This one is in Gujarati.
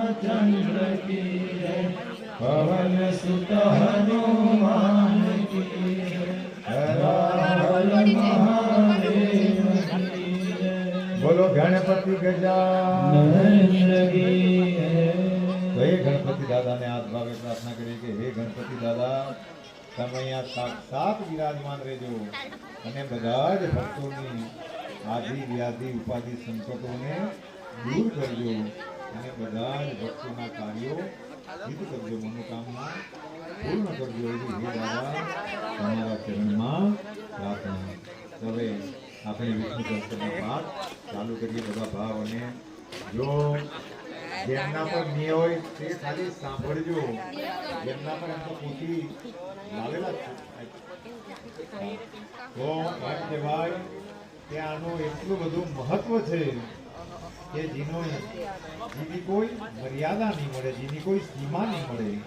રામચંદ્ર કી જય પવન સુત હનુમાન કી બોલો, ગણપતિ ગજાનંદગી તો એ ગણપતિ દાદાને આજ ભાવે પ્રાર્થના કરી કે હે ગણપતિ દાદા, તમે અહીંયા સાક્ષાત વિરાજમાન રહેજો. અને બધા જ ભક્તોની આધિ વ્યાધિ, ઉપાધિ સંકટોને દૂર કરજો. અને બધા જ ભક્તોના કાર્યો સિદ્ધ કરજો મનોકામના પૂર્ણ કરજો એવી હે દાદા તમારા ચરણમાં પ્રાર્થના. હવે આપણે વિષ્ણુ સહસ્ત્રના પાઠ ચાલુ કરીએ બધા ભાવ અને જો જેમના પર નિય હોય તે ખાલી સાંભળજો. જેમના પર એમ તો પોથી લાવેલા છે. તો એમ કહેવાય આનું એટલું બધું મહત્વ છે કે જેનો જેની કોઈ મર્યાદા નહીં મળે જેની કોઈ સીમા નહીં મળે.